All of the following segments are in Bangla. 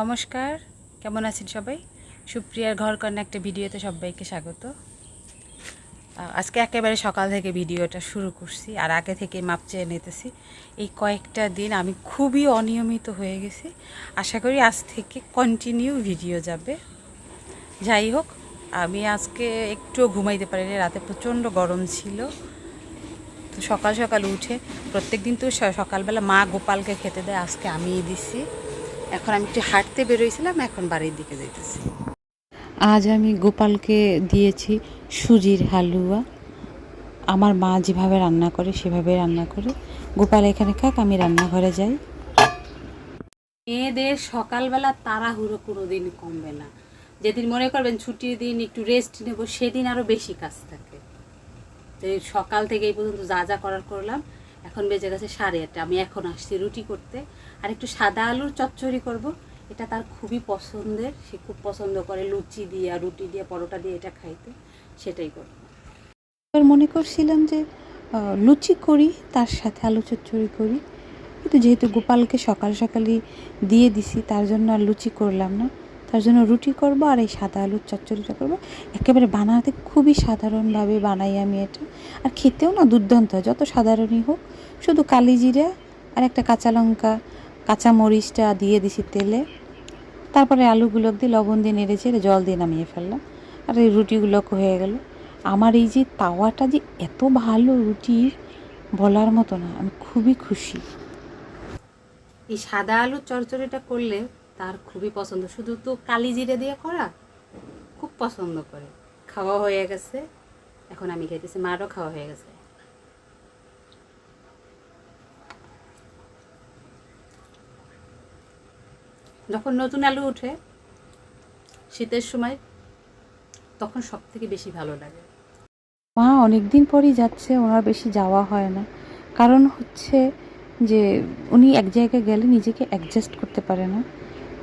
নমস্কার, কেমন আছেন সবাই? সুপ্রিয়ার ঘর কন্যা একটা ভিডিওতে সবাইকে স্বাগত। আজকে একেবারে সকাল থেকে ভিডিওটা শুরু করছি, আর আগে থেকে মাপ চেয়ে নিতেছি। এই কয়েকটা দিন আমি খুবই অনিয়মিত হয়ে গেছি। আশা করি আজ থেকে কন্টিনিউ ভিডিও যাবে। যাই হোক, আমি আজকে একটুও ঘুমাইতে পারিনি, রাতে প্রচণ্ড গরম ছিল। তো সকাল সকাল উঠে প্রত্যেক দিন তো সকালবেলা মা গোপালকে খেতে দেয়, আজকে আমিই দিছি। এখন আমি একটু হাঁটতে বেরোইছিলাম এখন বাড়ির দিকে যেতেছি আজ আমি গোপালকে দিয়েছি সুজির হালুয়া। আমার মা যেভাবে রান্না করে সেভাবে রান্না করে। গোপাল এখানে খাক আমি রান্নাঘরে যাই। মেয়েদের সকালবেলা তাড়াহুড়ো কোনো দিন কমবে না। যেদিন মনে করবেন ছুটির দিন একটু রেস্ট নেব সেদিন আরও বেশি কাজ থাকে। তো সকাল থেকে এই পর্যন্ত যা যা করার করলাম। এখন বেজে গেছে সাড়ে আটটা। আমি এখন আসছি রুটি করতে। আর একটু সাদা আলুর চচ্চড়ি করব। এটা তার খুবই পছন্দের। সে খুব পছন্দ করে লুচি দিয়ে, রুটি দিয়ে, পরোটা দিয়ে এটা খাইতে। সেটাই করব। এবার মনে করছিলাম যে লুচি করি, তার সাথে আলু চচ্চড়ি করি। কিন্তু যেহেতু গোপালকে সকাল সকালই দিয়ে দিছি, তার জন্য আর লুচি করলাম না। তার জন্য রুটি করব আর এই সাদা আলুর চচ্চড়িটা করব। একেবারে বানাতে খুবই সাধারণভাবে বানাই আমি এটা। আর খেতেও না দুর্দান্ত যত সাধারণই হোক শুধু কালি জিরা আর একটা কাঁচা লঙ্কা, কাঁচা মরিচটা দিয়ে দিছি তেলে। তারপরে আলুগুলো দিয়ে লবণ দিয়ে নেড়ে চেড়ে জল দিয়ে নামিয়ে ফেললাম। আর এই রুটিগুলো হয়ে গেল। আমার এই যে তাওয়াটা যে এত ভালো রুটির বলার মতো না, আমি খুবই খুশি। এই সাদা আলুর চরচড়িটা করলে তার খুবই পছন্দ। শুধু তো কালি জিরে দিয়ে করা খুব পছন্দ করে। খাওয়া হয়ে গেছে, এখন আমি খাইতেছি। মারও খাওয়া হয়ে গেছে। যখন নতুন আলু ওঠে, শীতের সময় তখন সব থেকে বেশি ভালো লাগে। মা অনেক দিন পরই যাচ্ছে, ওনার বেশি যাওয়া হয় না। কারণ হচ্ছে যে, উনি এক জায়গায় গেলে নিজেকে অ্যাডজাস্ট করতে পারে না।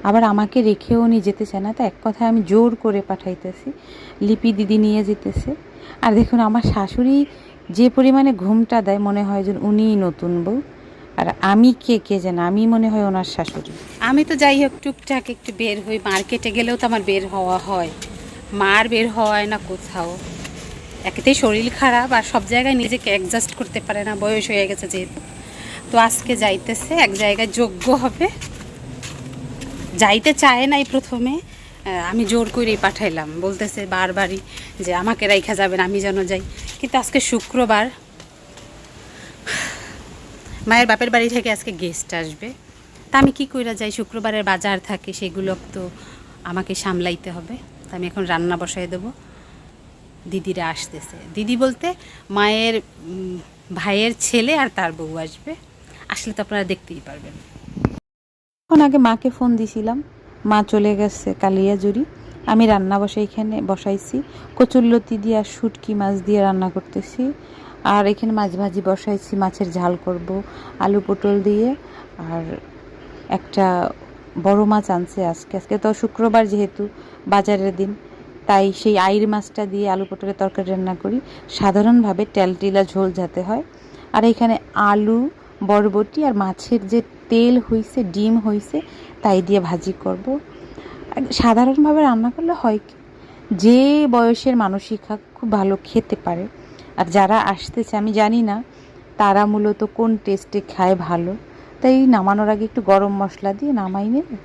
আবার আমাকে রেখেও উনি যেতে চায় না, তো এক কথায় আমি জোর করে পাঠাইতেছি, লিপি দিদি নিয়ে যেতেছে। আর দেখুন, আমার শাশুড়ি যে পরিমাণে ঘুমটা দেয়, মনে হয় যে উনিই নতুন বউ। আর আমি কে কে যেন? আমি মনে হয় ওনার শাশুড়ি। আমি তো যাই হোক, টুকটাক একটু বের হই। মার্কেটে গেলেও তো আমার বের হওয়া হয়। মার বের হয় না কোথাও। একেতেই শরীর খারাপ আর সব জায়গায় নিজেকে অ্যাডজাস্ট করতে পারে না। বয়স হয়ে গেছে যেহেতু। তো আজকে যাইতেছে, এক জায়গায় যোগ্য হবে। যাইতে চায় নাই প্রথমে। আমি জোর করেই পাঠাইলাম। বলতেছে বারবারই যে, আমাকে রাইখা যাবেন, আমি যেন যাই। কিন্তু আজকে শুক্রবার মায়ের বাপের বাড়ি থেকে আজকে গেস্ট আসবে। তা আমি কি কইরা যাই? শুক্রবারের বাজার থাকে, সেগুলো তো আমাকে সামলাইতে হবে। তা আমি এখন রান্না বসাই দেবো। দিদিরা আসতেছে। দিদি বলতে মায়ের ভাইয়ের ছেলে আর তার বউ আসবে। আসলে তো আপনারা দেখতেই পারবেন। এখন আগে মাকে ফোন দিছিলাম। মা চলে গেছে কালিয়াজুরি আমি রান্না বসে এখানে বসাইছি। কচুরলতি দিয়ে আর শুটকি মাছ দিয়ে রান্না করতেছি। আর এখানে মাছ ভাজি বসাইছি মাছের ঝাল করব, আলু পটল দিয়ে, আর একটা বড় মাছ আনছে আজকে। আজকে তো শুক্রবার যেহেতু বাজারের দিন, তাই সেই আইর মাছটা দিয়ে আলু পটলের তরকারি রান্না করি। সাধারণভাবে তেলটিলা ঝোল যাতে হয়। আর এখানে আলু, বরবটি আর মাছের যে তেল হইছে, ডিম হইছে, তাই দিয়ে ভাজি করব। সাধারণভাবে রান্না করলে হয় কি, যে বয়সের মানসিক খুব ভালো খেতে পারে। আর যারা আসতেছে, আমি জানি না, তারা মূলত কোন টেস্টে খায় ভালো। তাই নামানোর আগে একটু গরম মশলা দিয়ে নামাই নেবে।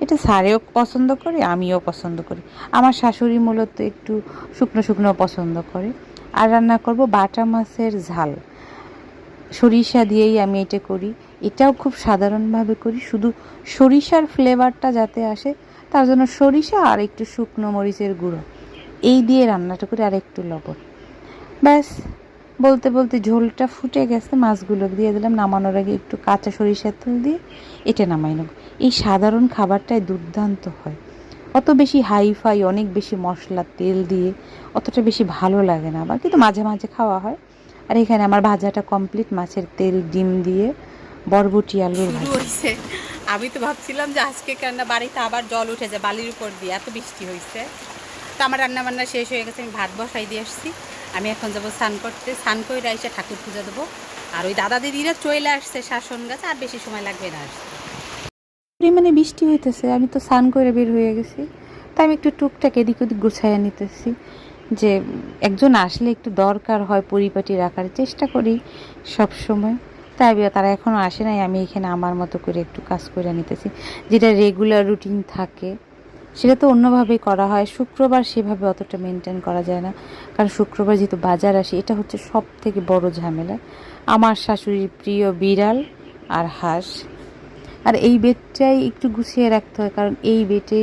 এটা স্যারেও পছন্দ করে, আমিও পছন্দ করি। আমার শাশুড়ি মূলত একটু শুকনো শুকনো পছন্দ করে। আর রান্না করব বাটা মাছের ঝাল। সরিষা দিয়েই আমি এটা করি। এটাও খুব সাধারণভাবে করি। শুধু সরিষার ফ্লেভারটা যাতে আসে, তার জন্য সরিষা আর একটু শুকনো মরিচের গুঁড়ো। এই দিয়ে রান্নাটা করি, আর একটু লবণ। ব্যাস। বলতে বলতে ঝোলটা ফুটে গেছে, মাছগুলো দিয়ে দিলাম, নামানোর আগে একটু কাঁচা সরিষার তেল দিয়ে এটা নামাই নেব। এই সাধারণ খাবারটাই দুর্দান্ত হয়। অত বেশি হাই ফাই অনেক বেশি মশলা, তেল দিয়ে অতটা বেশি ভালো লাগে না আবার কিন্তু মাঝে মাঝে খাওয়া হয়। আর এখানে আমার ভাজাটা কমপ্লিট মাছের তেল, ডিম দিয়ে বরবটি, আলুর হয়েছে আমি তো ভাবছিলাম যে আজকে কেননা বাড়িতে আবার জল উঠেছে, বালির উপর দিয়ে, এত বৃষ্টি হয়েছে তো আমার রান্না বান্না শেষ হয়ে গেছে, আমি ভাত বসাই দিয়ে আসছি। আমি এখন যাব স্নান করতে। স্নান করে এসে ঠাকুর পুজো দেবো। আর ওই দাদা দিদিরা চলে আসছে শাসন গাছ, আর বেশি সময় লাগবে না আসতে। পরিমাণে বৃষ্টি হইতেছে, আমি তো স্নান করে বের হয়ে গেছি। তাই আমি একটু টুকটাক এদিক ওদিক গুছাইয়া নিতেছি, যে একজন আসলে একটু দরকার হয় পরিপাটি রাখার চেষ্টা করি সব সময়। তাই তারা এখনও আসে নাই, আমি এখানে আমার মতো করে একটু কাজ করে নিতেছি। যেটা রেগুলার রুটিন থাকে সেটা তো অন্যভাবেই করা হয়। শুক্রবার সেভাবে অতটা মেনটেন করা যায় না। কারণ শুক্রবার যেহেতু বাজার আসে, এটা হচ্ছে সব থেকে বড় ঝামেলা। আমার শাশুড়ির প্রিয় বিড়াল আর হাঁস। আর এই বেডটাই একটু গুছিয়ে রাখতে হয়, কারণ এই বেডে,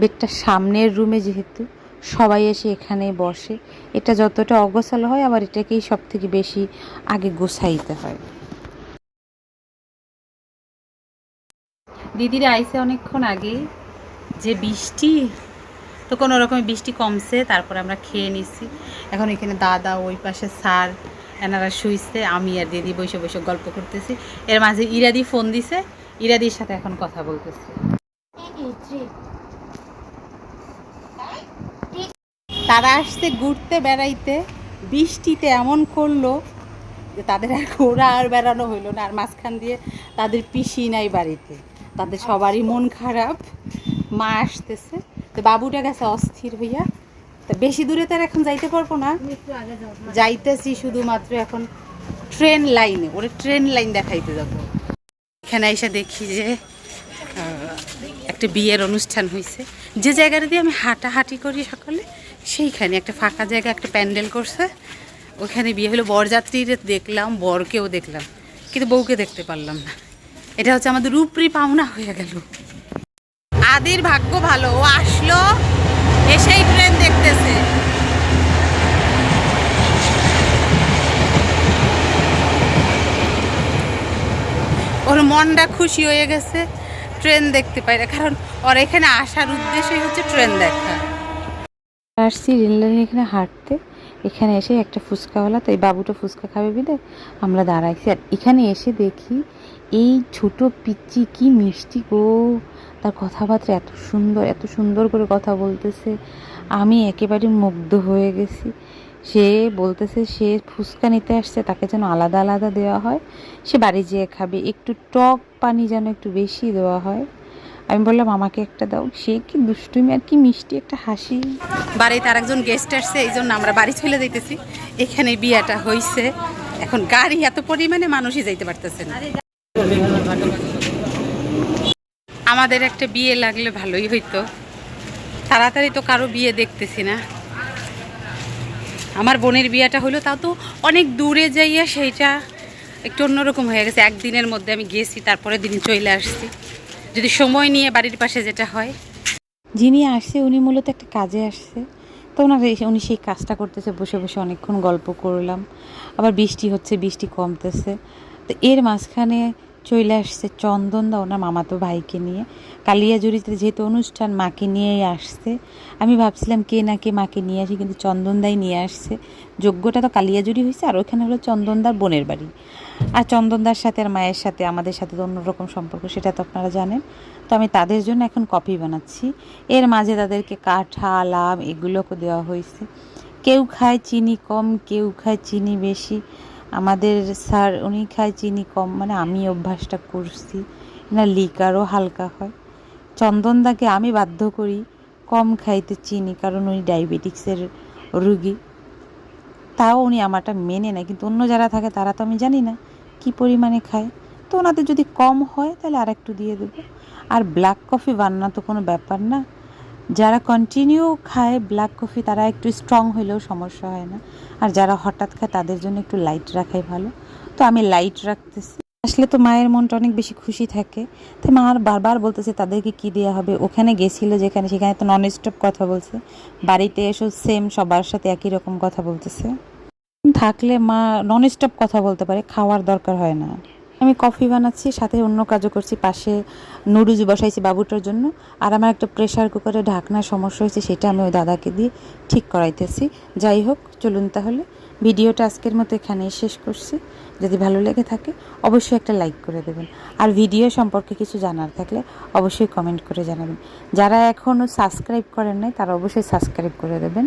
বেডটা সামনের রুমে যেহেতু সবাই এসে এখানে বসে। এটা যতটা অগোছালো হয়, আবার এটাকেই সব থেকে বেশি আগে গোছাইতে হয়। দিদিরা আইসে অনেকক্ষণ আগেই। যে বৃষ্টি, তো কোনো রকমের বৃষ্টি কমছে, তারপর আমরা খেয়ে নিছি। এখন এখানে দাদা ওই পাশে স্যার, এনারা শুইছে, আমি আর দিদি বসে বসে গল্প করতেছি। এর মাঝে ইরাদি ফোন দিছে, ইরাদির সাথে এখন কথা বলতেছি। তারা আসছে ঘুরতে, বেড়াইতে। বৃষ্টিতে এমন করল যে তাদের আর ঘোরা আর বেড়ানো হইল না। আর মাঝখান দিয়ে তাদের পিসি নাই বাড়িতে। তাদের সবারই মন খারাপ। মা আসতেছে। তো বাবুটা গেছে অস্থির হইয়া। তো বেশি দূরে তো আর এখন যাইতে পারব না। যাইতেছি শুধুমাত্র এখন ট্রেন লাইনে। ওরে ট্রেন লাইন দেখাইতে যাব। এখানে এসে দেখি যে একটা বিয়ের অনুষ্ঠান হয়েছে যে জায়গাটা দিয়ে আমি হাঁটাহাঁটি করি সকালে সেইখানে একটা ফাঁকা জায়গা একটা প্যান্ডেল করছে। ওখানে বিয়ে হলো বরযাত্রীর দেখলাম বরকেও দেখলাম। কিন্তু বউকে দেখতে পারলাম না। এটা হচ্ছে আমাদের উপরি পাওনা হয়ে গেল। আদির ভাগ্য ভালো। ও আসলো, এসেই ট্রেন দেখতেছে। ওর মনটা খুশি হয়ে গেছে ট্রেন দেখতে পাই না কারণ ওর এখানে আসার উদ্দেশ্যই হচ্ছে ট্রেন দেখা। আসছি লাইনে এখানে হাঁটতে। এখানে এসে একটা ফুচকাওয়ালা, তো এই বাবুটা ফুচকা খাবে বিদে, আমরা দাঁড়াইছি। আর এখানে এসে দেখি, এই ছোট পিচ্চি কি মিষ্টি গো, তার কথাবার্তা এত সুন্দর এত সুন্দর করে কথা বলতেছে। আমি একেবারে মুগ্ধ হয়ে গেছি। সে বলতেছে, সে ফুচকা নিতে আসছে, তাকে যেন আলাদা আলাদা দেওয়া হয়। সে বাড়ি যেয়ে খাবে, একটু টক পানি যেন একটু বেশি দেওয়া হয়। আমি বললাম, আমাকে একটা দাও। সে কি দুষ্টুমি আর কি মিষ্টি একটা হাসি। বাড়িতে আর একজন গেস্ট আসছে, এই জন্য আমরা বাড়ি চলে যাইতেছি। এখানে বিয়াটা হইছে। এখন গাড়ি এত পরিমাণে মানুষই যাইতে পারতেছে না। আমাদের একটা বিয়ে লাগলে ভালোই হইতো। তাড়াতাড়ি তো কারও বিয়ে দেখতেছি না। আমার বোনের বিয়েটা হলো তাও তো অনেক দূরে যাইয়া সেইটা একটু অন্যরকম হয়ে গেছে। একদিনের মধ্যে আমি গেছি তারপরে দিন চলে আসছি। যদি সময় নিয়ে বাড়ির পাশে যেটা হয়। যিনি আসছে, উনি মূলত একটা কাজে আসছে। তো ওনার উনি সেই কাজটা করতেছে, বসে বসে অনেকক্ষণ গল্প করলাম। আবার বৃষ্টি হচ্ছে, বৃষ্টি কমতেছে। তো এর মাঝখানে চলে আসছে চন্দনদা ওনার মামাতো ভাইকে নিয়ে। কালিয়াজুরিতে যেহেতু অনুষ্ঠান, মাকে নিয়েই আসছে। আমি ভাবছিলাম কে না কে মাকে নিয়ে আসি, কিন্তু চন্দনদাই নিয়ে আসছে। যোগ্যটা তো কালিয়াজুরি হয়েছে আর ওইখানে হলো চন্দনদার বোনের বাড়ি। আর চন্দনদার সাথে আর মায়ের সাথে, আমাদের সাথে তো অন্যরকম সম্পর্ক, সেটা তো আপনারা জানেন। তো আমি তাদের জন্য এখন কফি বানাচ্ছি। এর মাঝে তাদেরকে কাঁঠাল আম এগুলোকে দেওয়া হয়েছে কেউ খায় চিনি কম, কেউ খায় চিনি বেশি। আমাদের স্যার, উনি খায় চিনি কম মানে আমি অভ্যাসটা করছি। না, লিকারও হালকা হয়। চন্দনদাকে আমি বাধ্য করি কম খাইতে চিনি, কারণ উনি ডায়াবেটিক্সের রুগী। তাও উনি আমারটা মেনে নেয়, কিন্তু অন্য যারা থাকে তারা তো আমি জানি না কি পরিমাণে খায়। তো ওনাদের যদি কম হয়, তাহলে আর একটু দিয়ে দেবো। আর ব্ল্যাক কফি বান্না তো কোনো ব্যাপার না। যারা কন্টিনিউ খায় ব্ল্যাক কফি তারা একটু স্ট্রং হইলেও সমস্যা হয় না। আর যারা হঠাৎ খায়, তাদের জন্য একটু লাইট রাখাই ভালো। তো আমি লাইট রাখতেছি। আসলে তো মায়ের মনটা অনেক বেশি খুশি থাকে। তাই মা আর বারবার বলতেছে, তাদেরকে কি দেওয়া হবে? ওখানে গেছিল যেখানে, সেখানে তো নন স্টপ কথা বলছে। বাড়িতে এসেও সেম সবার সাথে একই রকম কথা বলতেছে। থাকলে মা নন স্টপ কথা বলতে পারে, খাওয়ার দরকার হয় না। আমি কফি বানাচ্ছি, সাথে অন্য কাজও করছি, পাশে নুডলস বসাইছি বাবুটার জন্য। আর আমার একটা প্রেশার কুকারে ঢাকনার সমস্যা হয়েছে, সেটা আমি ওই দাদাকে দিয়ে ঠিক করাইতেছি। যাই হোক, চলুন তাহলে। ভিডিওটা আজকের মতো এখানেই শেষ করছি। যদি ভালো লেগে থাকে, অবশ্যই একটা লাইক করে দেবেন। আর ভিডিও সম্পর্কে কিছু জানার থাকলে অবশ্যই কমেন্ট করে জানাবেন। যারা এখনও সাবস্ক্রাইব করেন নাই, তারা অবশ্যই সাবস্ক্রাইব করে দেবেন।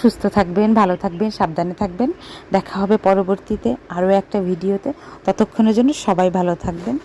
সুস্থ থাকবেন, ভালো থাকবেন, সাবধানে থাকবেন। দেখা হবে পরবর্তীতে আরও একটা ভিডিওতে ততক্ষণের জন্য সবাই ভালো থাকবেন।